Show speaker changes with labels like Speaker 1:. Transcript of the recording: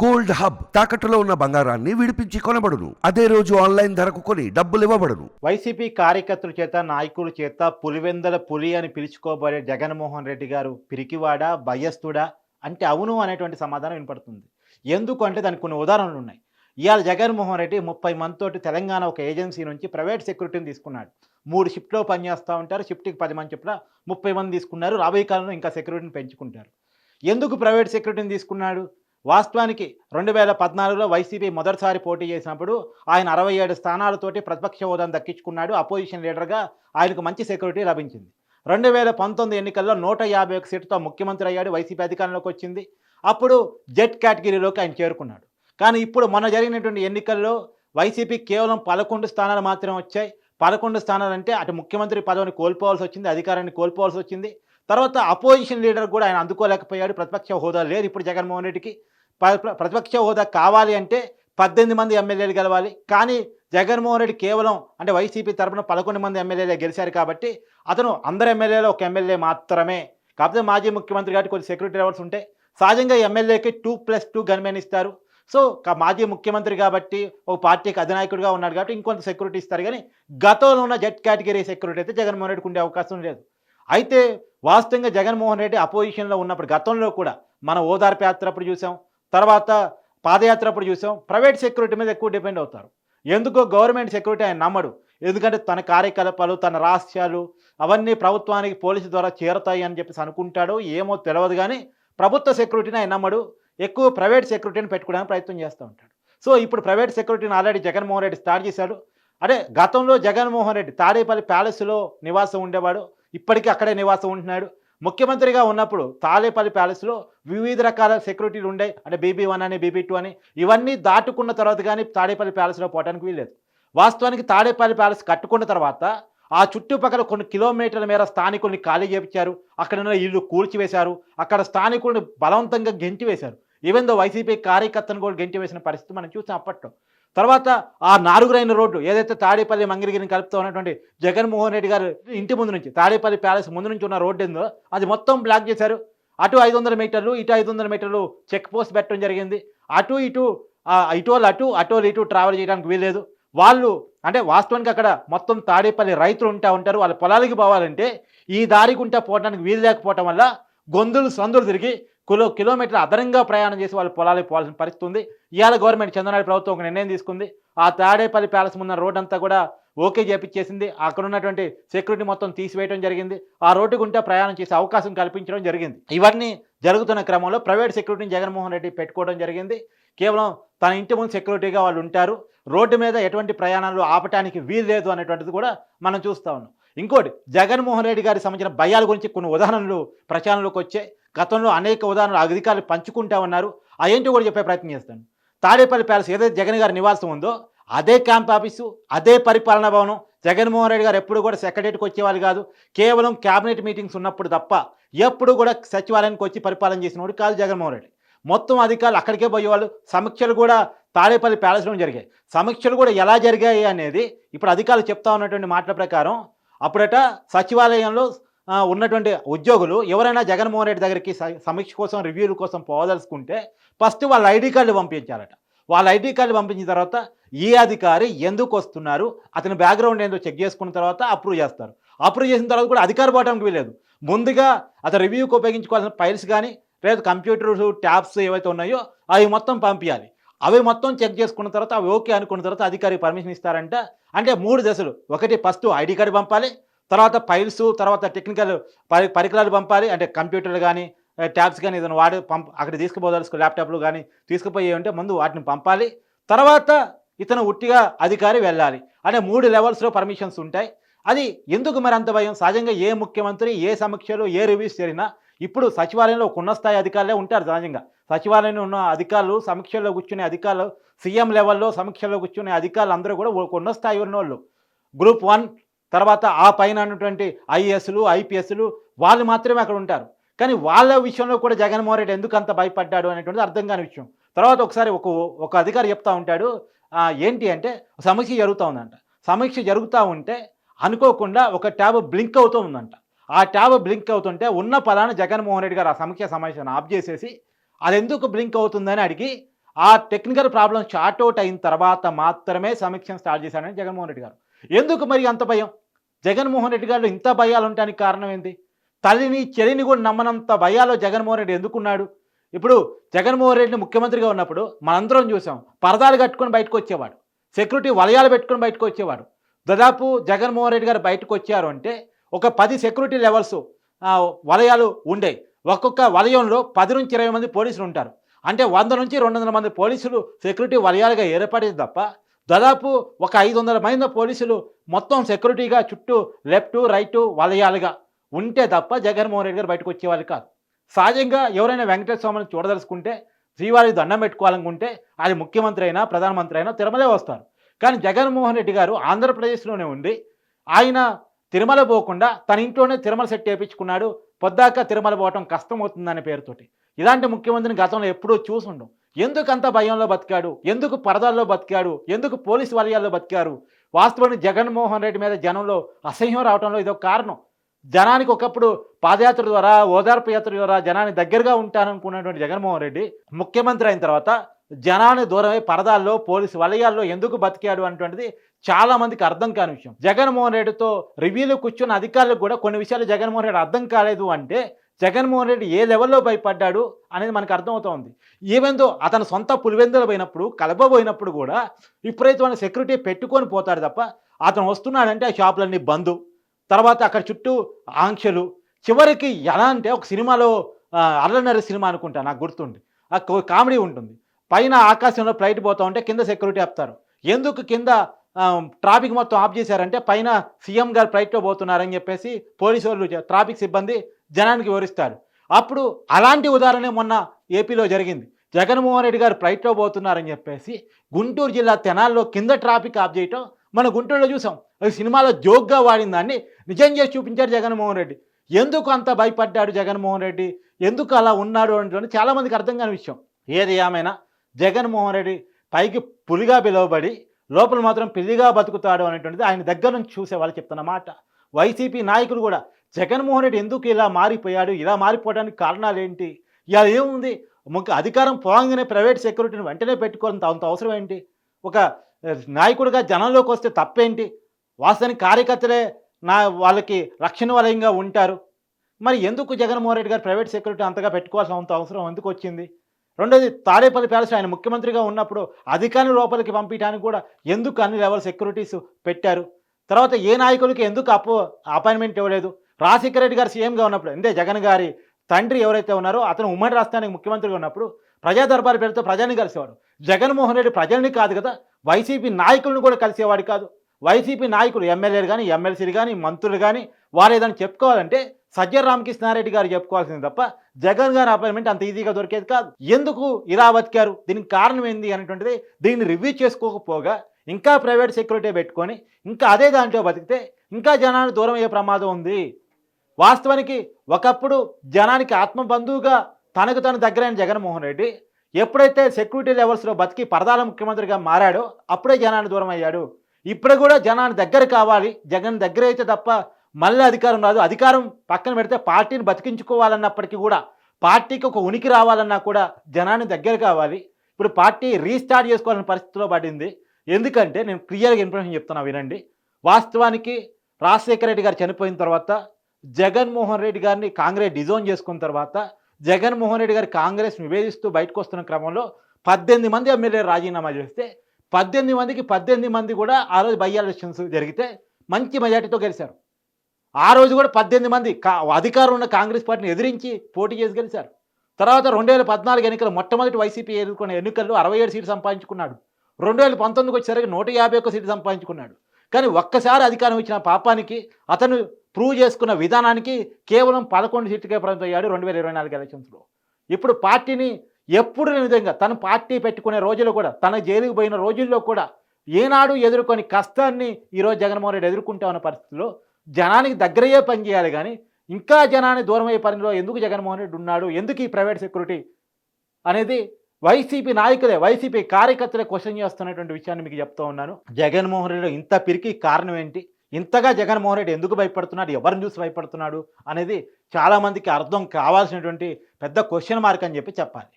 Speaker 1: Gold hub తాకట్టులో ఉన్న బంగారాన్ని విడిపించి కొనబడును. అదే రోజు ఆన్లైన్ ధరకు కొని డబ్బులు ఇవ్వబడును.
Speaker 2: వైసీపీ కార్యకర్తల చేత నాయకుల చేత పులివెందల పులి అని పిలుచుకోబడే జగన్మోహన్ రెడ్డి గారు పిరికివాడా భయస్థుడా అంటే అవును అనేటువంటి సమాధానం వినపడుతుంది. ఎందుకు అంటే దానికి కొన్ని ఉదాహరణలు ఉన్నాయి. ఇవాళ జగన్మోహన్ రెడ్డి ముప్పై మంది తోటి తెలంగాణ ఒక ఏజెన్సీ నుంచి ప్రైవేట్ సెక్యూరిటీని తీసుకున్నాడు. మూడు షిఫ్ట్లో పనిచేస్తూ ఉంటారు. షిఫ్ట్కి పది మంది చెప్పిన ముప్పై మంది తీసుకున్నారు. రాబోయే కాలంలో ఇంకా సెక్యూరిటీని పెంచుకుంటారు. ఎందుకు ప్రైవేట్ సెక్యూరిటీని తీసుకున్నాడు? వాస్తవానికి రెండు వేల పద్నాలుగులో వైసీపీ మొదటిసారి పోటీ చేసినప్పుడు ఆయన అరవై ఏడు స్థానాలతోటి ప్రతిపక్ష హోదాను దక్కించుకున్నాడు. అపోజిషన్ లీడర్గా ఆయనకు మంచి సెక్యూరిటీ లభించింది. రెండు వేల పంతొమ్మిది ఎన్నికల్లో నూట యాభై ఒక సీటుతో ముఖ్యమంత్రి అయ్యాడు. వైసీపీ అధికారంలోకి వచ్చింది. అప్పుడు జెడ్ కేటగిరీలోకి ఆయన చేరుకున్నాడు. కానీ ఇప్పుడు మొన్న జరిగినటువంటి ఎన్నికల్లో వైసీపీ కేవలం పదకొండు స్థానాలు మాత్రమే వచ్చాయి. పదకొండు స్థానాలు అంటే అటు ముఖ్యమంత్రి పదవిని కోల్పోవాల్సి వచ్చింది అధికారాన్ని కోల్పోవాల్సి వచ్చింది. తర్వాత అపోజిషన్ లీడర్ కూడా ఆయన అందుకోలేకపోయాడు. ప్రతిపక్ష హోదా లేదు ఇప్పుడు జగన్మోహన్ రెడ్డికి. ప్ర- ప్రతిపక్ష హోదా కావాలి అంటే పద్దెనిమిది మంది ఎమ్మెల్యేలు గెలవాలి. కానీ జగన్మోహన్ రెడ్డి కేవలం అంటే వైసీపీ తరపున పదకొండు మంది ఎమ్మెల్యేలే గెలిచారు కాబట్టి అతను అందరు ఎమ్మెల్యేలో ఒక ఎమ్మెల్యే మాత్రమే. కాకపోతే మాజీ ముఖ్యమంత్రి కాబట్టి కొన్ని సెక్యూరిటీ లెవెల్స్ ఉంటాయి సహజంగా ఎమ్మెల్యేకి టూ ప్లస్ టూ గన్మెన్ ఇస్తారు. సో మాజీ ముఖ్యమంత్రి కాబట్టి ఒక పార్టీకి అధినాయకుడిగా ఉన్నాడు కాబట్టి ఇంకొంత సెక్యూరిటీ ఇస్తారు. కానీ గతంలో ఉన్న జెడ్ కేటగిరీ సెక్యూరిటీ అయితే జగన్మోహన్ రెడ్డికి ఉండే అవకాశం లేదు. అయితే వాస్తవంగా జగన్మోహన్ రెడ్డి అపోజిషన్లో ఉన్నప్పుడు గతంలో కూడా మన ఓదార్పు యాత్ర అప్పుడు చూసాం. తర్వాత పాదయాత్ర అప్పుడు చూసాం. ప్రైవేట్ సెక్యూరిటీ మీద ఎక్కువ డిపెండ్ అవుతారు. ఎందుకో గవర్నమెంట్ సెక్యూరిటీ ఆయన నమ్మడు. ఎందుకంటే తన కార్యకలాపాలు తన రహస్యాలు అవన్నీ ప్రభుత్వానికి పోలీసు ద్వారా చేరుతాయి అని చెప్పేసి అనుకుంటాడో ఏమో తెలియదు కానీ ప్రభుత్వ సెక్యూరిటీని ఆయన నమ్మడు. ఎక్కువ ప్రైవేట్ సెక్యూరిటీని పెట్టుకోవడానికి ప్రయత్నం చేస్తూ ఉంటాడు. సో ఇప్పుడు ప్రైవేట్ సెక్యూరిటీని ఆల్రెడీ జగన్మోహన్ రెడ్డి స్టార్ట్ చేశాడు. అదే గతంలో జగన్మోహన్ రెడ్డి తాడేపల్లి ప్యాలెస్లో నివాసం ఉండేవాడు. ఇప్పటికీ అక్కడే నివాసం ఉంటున్నాడు. ముఖ్యమంత్రిగా ఉన్నప్పుడు తాలేపల్లి ప్యాలెస్లో వివిధ రకాల సెక్యూరిటీలు ఉండే అంటే బీబీ వన్ అని బీబీ టూ అని ఇవన్నీ దాటుకున్న తర్వాత కానీ తాడేపల్లి ప్యాలెస్లో పోవడానికి వీల్లేదు. వాస్తవానికి తాడేపల్లి ప్యాలెస్ కట్టుకున్న తర్వాత ఆ చుట్టుపక్కల కొన్ని కిలోమీటర్ల మేర స్థానికుల్ని ఖాళీ చేపించారు. అక్కడ ఉన్న ఇల్లు కూల్చివేశారు. అక్కడ స్థానికుల్ని బలవంతంగా గెంటివేశారు. ఈవెన్ దో వైసీపీ కార్యకర్తను కూడా గెంటివేసిన పరిస్థితి మనం చూసాం అప్పట్లో. తర్వాత ఆ నాలుగురైన రోడ్డు ఏదైతే తాడేపల్లి మంగిరిగిరిని కలుపుతూ ఉన్నటువంటి జగన్మోహన్ రెడ్డి గారు ఇంటి ముందు నుంచి తాడేపల్లి ప్యాలెస్ ముందు నుంచి ఉన్న రోడ్డు ఏందో అది మొత్తం బ్లాక్ చేశారు. అటు ఐదు వందల మీటర్లు ఇటు ఐదు వందల మీటర్లు చెక్ పోస్ట్ పెట్టడం జరిగింది. అటు ఇటు ఇటోలు ఇటు వాళ్ళు అటు అటు ఇటు ట్రావెల్ చేయడానికి వీల్లేదు. వాళ్ళు అంటే వాస్తవానికి అక్కడ మొత్తం తాడేపల్లి రైతులు ఉంటా ఉంటారు. వాళ్ళ పొలాలకి పోవాలంటే ఈ దారి గుంటా పోవడానికి వీలు లేకపోవటం వల్ల గొంతులు సందులు తిరిగి కిలో కిలోమీటర్ అదనంగా ప్రయాణం చేసి వాళ్ళ పొలాలకు పోవాల్సిన పరిస్థితి ఉంది. ఇవాళ గవర్నమెంట్ చంద్రనాడు ప్రభుత్వం ఒక నిర్ణయం తీసుకుంది. ఆ తాడేపల్లి ప్యాలెస్ ఉన్న రోడ్ అంతా కూడా ఓకే చేపించేసింది. అక్కడ ఉన్నటువంటి సెక్యూరిటీ మొత్తం తీసివేయడం జరిగింది. ఆ రోడ్డు గుంటే ప్రయాణం చేసే అవకాశం కల్పించడం జరిగింది. ఇవన్నీ జరుగుతున్న క్రమంలో ప్రైవేట్ సెక్యూరిటీని జగన్మోహన్ రెడ్డి పెట్టుకోవడం జరిగింది. కేవలం తన ఇంటి ముందు సెక్యూరిటీగా వాళ్ళు ఉంటారు. రోడ్డు మీద ఎటువంటి ప్రయాణాలు ఆపటానికి వీలు లేదు అనేటువంటిది కూడా మనం చూస్తూ ఉన్నాం. ఇంకోటి జగన్మోహన్ రెడ్డి గారికి సంబంధించిన భయాల గురించి కొన్ని ఉదాహరణలు ప్రచారంలోకి వచ్చాయి గతంలో అనేక ఉదాహరణలు అధికారులు పంచుకుంటా ఉన్నారు. అవేంటో కూడా చెప్పే ప్రయత్నం చేస్తాను. తాడేపల్లి ప్యాలెస్ ఏదైతే జగన్ గారి నివాసం ఉందో అదే క్యాంప్ ఆఫీసు అదే పరిపాలనా భవనం జగన్మోహన్ రెడ్డి గారు ఎప్పుడు కూడా సెక్రటరీకి వచ్చేవాళ్ళు కాదు. కేవలం క్యాబినెట్ మీటింగ్స్ ఉన్నప్పుడు తప్ప ఎప్పుడు కూడా సచివాలయానికి వచ్చి పరిపాలన చేసినవాడు కాదు జగన్మోహన్ రెడ్డి. మొత్తం అధికారులు అక్కడికే పోయేవాళ్ళు. సమీక్షలు కూడా తాడేపల్లి ప్యాలెస్లో జరిగాయి. సమీక్షలు కూడా ఎలా జరిగాయి అనేది ఇప్పుడు అధికారులు చెప్తా ఉన్నటువంటి మాటల ప్రకారం అప్పుడట సచివాలయంలో ఉన్నటువంటి ఉద్యోగులు ఎవరైనా జగన్మోహన్ రెడ్డి దగ్గరికి సమీక్ష కోసం రివ్యూల కోసం పోదలుచుకుంటే ఫస్ట్ వాళ్ళ ఐడి కార్డు పంపించాలట. వాళ్ళ ఐడి కార్డు పంపించిన తర్వాత ఈ అధికారి ఎందుకు వస్తున్నారు అతని బ్యాక్గ్రౌండ్ ఏందో చెక్ చేసుకున్న తర్వాత అప్రూవ్ చేస్తారు. అప్రూవ్ చేసిన తర్వాత కూడా అధికారి పోవడానికి వీలేదు ముందుగా అతను రివ్యూకి ఉపయోగించుకోవాల్సిన ఫైల్స్ కానీ లేదా కంప్యూటర్స్ ట్యాబ్స్ ఏవైతే ఉన్నాయో అవి మొత్తం పంపించాలి. అవి మొత్తం చెక్ చేసుకున్న తర్వాత అవి ఓకే అనుకున్న తర్వాత అధికారి పర్మిషన్ ఇస్తారంట. అంటే మూడు దశలు. ఒకటి ఫస్ట్ ఐడి కార్డు పంపాలి. తర్వాత ఫైల్స్ తర్వాత టెక్నికల్ పరి పరికరాలు పంపాలి. అంటే కంప్యూటర్ కానీ ట్యాబ్స్ కానీ ఏదైనా వాడి పంప అక్కడ తీసుకుపోదలుచుకో ల్యాప్టాప్లు కానీ తీసుకుపోయి ఉంటే ముందు వాటిని పంపాలి. తర్వాత ఇతను ఉట్టిగా అధికారి వెళ్ళాలి. అంటే మూడు లెవెల్స్లో పర్మిషన్స్ ఉంటాయి. అది ఎందుకు మరి అంత భయం? సహజంగా ఏ ముఖ్యమంత్రి ఏ సమీక్షలు ఏ రివ్యూస్ జరిగినా ఇప్పుడు సచివాలయంలో ఒక ఉన్న స్థాయి అధికారులే ఉంటారు సహజంగా. సచివాలయంలో ఉన్న అధికారులు సమీక్షల్లో కూర్చునే అధికారులు సీఎం లెవెల్లో సమీక్షల్లో కూర్చునే అధికారులు అందరూ కూడా ఒక ఉన్న స్థాయి ఉన్న వాళ్ళు గ్రూప్ వన్ తర్వాత ఆ పైన ఉన్నటువంటి ఐఏఎస్లు ఐపీఎస్లు వాళ్ళు మాత్రమే అక్కడ ఉంటారు. కానీ వాళ్ళ విషయంలో కూడా జగన్మోహన్ రెడ్డి ఎందుకు అంత భయపడ్డాడు అనేటువంటిది అర్థం కాని విషయం. తర్వాత ఒకసారి ఒక ఒక అధికారి చెప్తా ఉంటాడు ఏంటి అంటే సమీక్ష జరుగుతూ ఉందంట. సమీక్ష జరుగుతూ ఉంటే అనుకోకుండా ఒక ట్యాబ్ బ్లింక్ అవుతూ ఉందంట. ఆ ట్యాబ్ బ్లింక్ అవుతుంటే ఉన్న పదాన్ని జగన్మోహన్ రెడ్డి గారు ఆ సమీక్ష సమావేశాన్ని ఆఫ్ చేసేసి అది ఎందుకు బ్లింక్ అవుతుందని అడిగి ఆ టెక్నికల్ ప్రాబ్లం షార్ట్ అవుట్ అయిన తర్వాత మాత్రమే సమీక్షను స్టార్ట్ చేశాడని జగన్మోహన్ రెడ్డి గారు. ఎందుకు మరి అంత భయం? జగన్మోహన్ రెడ్డి గారు ఇంత భయాలు ఉండడానికి కారణం ఏంటి తల్లిని చెల్లిని కూడా నమ్మనంత భయాలో జగన్మోహన్ రెడ్డి ఎందుకున్నాడు? ఇప్పుడు జగన్మోహన్ రెడ్డిని ముఖ్యమంత్రిగా ఉన్నప్పుడు మనందరం చూసాం పరదాలు కట్టుకొని బయటకు వచ్చేవాడు సెక్యూరిటీ వలయాలు పెట్టుకొని బయటకు వచ్చేవాడు. దాదాపు జగన్మోహన్ రెడ్డి గారు బయటకు వచ్చారు అంటే ఒక పది సెక్యూరిటీ లెవెల్స్ వలయాలు ఉండే. ఒక్కొక్క వలయంలో పది నుంచి ఇరవై మంది పోలీసులు ఉంటారు. అంటే వంద నుంచి రెండు వందల మంది పోలీసులు సెక్యూరిటీ వలయాలుగా ఏర్పడేది తప్ప దాదాపు ఒక ఐదు వందల మంది పోలీసులు మొత్తం సెక్యూరిటీగా చుట్టూ లెఫ్ట్ రైట్ వలయాలుగా ఉంటే తప్ప జగన్మోహన్ రెడ్డి గారు బయటకు వచ్చేవాళ్ళు కాదు. సహజంగా ఎవరైనా వెంకటేశ్వర స్వామిని చూడదలుచుకుంటే శ్రీవారి దండం పెట్టుకోవాలనుకుంటే అది ముఖ్యమంత్రి అయినా ప్రధానమంత్రి అయినా తిరుమలే వస్తారు. కానీ జగన్మోహన్ రెడ్డి గారు ఆంధ్రప్రదేశ్లోనే ఉండి ఆయన తిరుమల పోకుండా తన ఇంట్లోనే తిరుమల సెట్ చేయించుకున్నాడు. పొద్దాక తిరుమల పోవటం కష్టమవుతుందనే పేరుతోటి. ఇలాంటి ముఖ్యమంత్రిని గతంలో ఎప్పుడూ చూసుండం. ఎందుకు అంత భయంలో బతికాడు? ఎందుకు పరదాల్లో బతికాడు? ఎందుకు పోలీసు వలయాల్లో బతికారు? వాస్తవానికి జగన్మోహన్ రెడ్డి మీద జనంలో అసహ్యం రావడంలో ఇదొక కారణం. జనానికి ఒకప్పుడు పాదయాత్ర ద్వారా ఓదార్పు యాత్ర ద్వారా జనానికి దగ్గరగా ఉంటాననుకున్నటువంటి జగన్మోహన్ రెడ్డి ముఖ్యమంత్రి అయిన తర్వాత జనాన్ని దూరమై పరదాల్లో పోలీసు వలయాల్లో ఎందుకు బతికాడు అనేటువంటిది చాలా మందికి అర్థం కాని విషయం. జగన్మోహన్ రెడ్డితో రివ్యూలో కూర్చున్న అధికారులకు కూడా కొన్ని విషయాలు జగన్మోహన్ రెడ్డి అర్థం కాలేదు అంటే జగన్మోహన్ రెడ్డి ఏ లెవెల్లో భయపడ్డాడు అనేది మనకు అర్థమవుతోంది. ఈవెందో అతను సొంత పులివెందులు పోయినప్పుడు కలబ పోయినప్పుడు కూడా విపరీతమైన సెక్యూరిటీ పెట్టుకొని పోతాడు తప్ప అతను వస్తున్నాడంటే ఆ షాపులన్నీ బంద్. తర్వాత అక్కడ చుట్టూ ఆంక్షలు. చివరికి ఎలా అంటే ఒక సినిమాలో అల్లనరి సినిమా అనుకుంటా నాకు గుర్తుండి ఆ కామెడీ ఉంటుంది. పైన ఆకాశంలో ఫ్లైట్ పోతా ఉంటే కింద సెక్యూరిటీ ఆపుతారు. ఎందుకు కింద ట్రాఫిక్ మొత్తం ఆఫ్ చేశారంటే పైన సీఎం గారు ఫ్లైట్లో పోతున్నారని చెప్పేసి పోలీసు వాళ్ళు ట్రాఫిక్ సిబ్బంది జనానికి వివరిస్తారు. అప్పుడు అలాంటి ఉదాహరణ మొన్న ఏపీలో జరిగింది. జగన్మోహన్ రెడ్డి గారు ఫ్లైట్లో పోతున్నారని చెప్పేసి గుంటూరు జిల్లా తెనాల్లో కింద ట్రాఫిక్ ఆఫ్ చేయటం మన గుంటూరులో చూసాం. అది సినిమాలో జోక్గా వాడిన దాన్ని నిజం చేసి చూపించారు జగన్మోహన్ రెడ్డి. ఎందుకు అంత భయపడ్డాడు జగన్మోహన్ రెడ్డి? ఎందుకు అలా ఉన్నాడు అంటే చాలామందికి అర్థం కాని విషయం. ఏది ఏమైనా జగన్మోహన్ రెడ్డి పైకి పులిగా పిలువబడి లోపల మాత్రం పిల్లిగా బతుకుతాడు అనేటువంటిది ఆయన దగ్గర నుంచి చూసే వాళ్ళు చెప్తున్న మాట. వైసీపీ నాయకులు కూడా జగన్మోహన్ రెడ్డి ఎందుకు ఇలా మారిపోయాడు ఇలా మారిపోవడానికి కారణాలు ఏంటి ఇలా ఏముంది ముఖ్య అధికారం పోగానే ప్రైవేట్ సెక్యూరిటీని వెంటనే పెట్టుకోవాలంత అంత అవసరం ఏంటి ఒక నాయకుడిగా జనంలోకి వస్తే తప్పేంటి వాస్తవానికి కార్యకర్తలే నా వాళ్ళకి రక్షణ వలయంగా ఉంటారు. మరి ఎందుకు జగన్మోహన్ రెడ్డి గారు ప్రైవేట్ సెక్యూరిటీ అంతగా పెట్టుకోవాల్సిన అంత అవసరం ఎందుకు వచ్చింది? రెండోది తాడేపల్లి ప్యాలెస్ ఆయన ముఖ్యమంత్రిగా ఉన్నప్పుడు అధికారులు లోపలికి పంపించడానికి కూడా ఎందుకు అన్ని లెవెల్ సెక్యూరిటీస్ పెట్టారు? తర్వాత ఏ నాయకులకి ఎందుకు అపో అపాయింట్మెంట్ ఇవ్వలేదు? రాజశేఖర రెడ్డి గారు సీఎంగా ఉన్నప్పుడు అంటే జగన్ గారి తండ్రి ఎవరైతే ఉన్నారో అతను ఉమ్మడి రాష్ట్రానికి ముఖ్యమంత్రిగా ఉన్నప్పుడు ప్రజా దర్బారు పేరుతో ప్రజల్ని కలిసేవాడు. జగన్మోహన్ రెడ్డి ప్రజల్ని కాదు కదా వైసీపీ నాయకులను కూడా కలిసేవాడు కాదు. వైసీపీ నాయకులు ఎమ్మెల్యేలు కానీ ఎమ్మెల్సీలు కానీ మంత్రులు కానీ వారు ఏదైనా చెప్పుకోవాలంటే సజ్జల రామకృష్ణారెడ్డి గారు చెప్పుకోవాల్సింది తప్ప జగన్ గారి అపాయింట్మెంట్ అంత ఈజీగా దొరికేది కాదు. ఎందుకు ఇలా బతికారు? దీనికి కారణం ఏంది అనేటువంటిది దీన్ని రివ్యూ చేసుకోకపోగా ఇంకా ప్రైవేట్ సెక్యూరిటీ పెట్టుకొని ఇంకా అదే దాంట్లో బతికితే ఇంకా జనానికి దూరం అయ్యే ప్రమాదం ఉంది. వాస్తవానికి ఒకప్పుడు జనానికి ఆత్మబంధువుగా తనకు తను దగ్గరైన జగన్మోహన్ రెడ్డి ఎప్పుడైతే సెక్యూరిటీ లెవెల్స్లో బతికి పరదాల ముఖ్యమంత్రిగా మారాడో అప్పుడే జనాన్ని దూరం అయ్యాడు. ఇప్పుడు కూడా జనాన్ని దగ్గర కావాలి. జగన్ దగ్గర అయితే తప్ప మళ్ళీ అధికారం రాదు. అధికారం పక్కన పెడితే పార్టీని బతికించుకోవాలన్నప్పటికీ కూడా పార్టీకి ఒక ఉనికి రావాలన్నా కూడా జనాన్ని దగ్గర కావాలి. ఇప్పుడు పార్టీ రీస్టార్ట్ చేసుకోవాలని పరిస్థితిలో పడింది. ఎందుకంటే నేను క్లియర్గా ఇన్ఫర్మేషన్ చెప్తున్నా వినండి. వాస్తవానికి రాజశేఖర రెడ్డి గారు చనిపోయిన తర్వాత జగన్మోహన్ రెడ్డి గారిని కాంగ్రెస్ డిజోన్ చేసుకున్న తర్వాత జగన్మోహన్ రెడ్డి గారు కాంగ్రెస్ నివేదిస్తూ బయటకు వస్తున్న క్రమంలో పద్దెనిమిది మంది ఎమ్మెల్యే రాజీనామా చేస్తే పద్దెనిమిది మందికి పద్దెనిమిది మంది కూడా ఆ రోజు బై ఎలక్షన్స్ జరిగితే మంచి మెజార్టీతో గెలిచారు. ఆ రోజు కూడా పద్దెనిమిది మంది కా అధికారం ఉన్న కాంగ్రెస్ పార్టీని ఎదిరించి పోటీ చేసి గెలిచారు. తర్వాత రెండు వేల పద్నాలుగు ఎన్నికలు మొట్టమొదటి వైసీపీ ఎదుర్కొన్న ఎన్నికల్లో అరవై ఏడు సీట్లు సంపాదించుకున్నాడు. రెండు వేల పంతొమ్మిదికి వచ్చేసరికి నూట యాభై ఒక్క సీట్లు సంపాదించుకున్నాడు. కానీ ఒక్కసారి అధికారం ఇచ్చిన పాపానికి అతను ప్రూవ్ చేసుకున్న విధానానికి కేవలం పదకొండు సీట్లకే పరిమితం అయ్యాడు రెండు వేల ఇరవై నాలుగు ఎలక్షన్స్లో. ఇప్పుడు పార్టీని ఎప్పుడు విధంగా తన పార్టీ పెట్టుకునే రోజుల్లో కూడా తన జైలుకు పోయిన రోజుల్లో కూడా ఏనాడు ఎదుర్కొని కష్టాన్ని ఈరోజు జగన్మోహన్ రెడ్డి ఎదుర్కొంటామన్న పరిస్థితిలో జనానికి దగ్గరయ్యే పని చేయాలి కానీ ఇంకా జనాన్ని దూరమయ్యే పనిలో ఎందుకు జగన్మోహన్ రెడ్డి ఉన్నాడు? ఎందుకు ఈ ప్రైవేట్ సెక్యూరిటీ అనేది వైసీపీ నాయకులే వైసీపీ కార్యకర్తలే క్వశ్చన్ చేస్తున్నటువంటి విషయాన్ని మీకు చెప్తా ఉన్నాను. జగన్మోహన్ రెడ్డి ఇంత పిరికి కారణం ఏంటి? ఇంతగా జగన్మోహన్ రెడ్డి ఎందుకు భయపడుతున్నాడు? ఎవరిని చూసి భయపడుతున్నాడు? అనేది చాలామందికి అర్థం కావాల్సినటువంటి పెద్ద క్వశ్చన్ మార్క్ అని చెప్పి చెప్పాలి.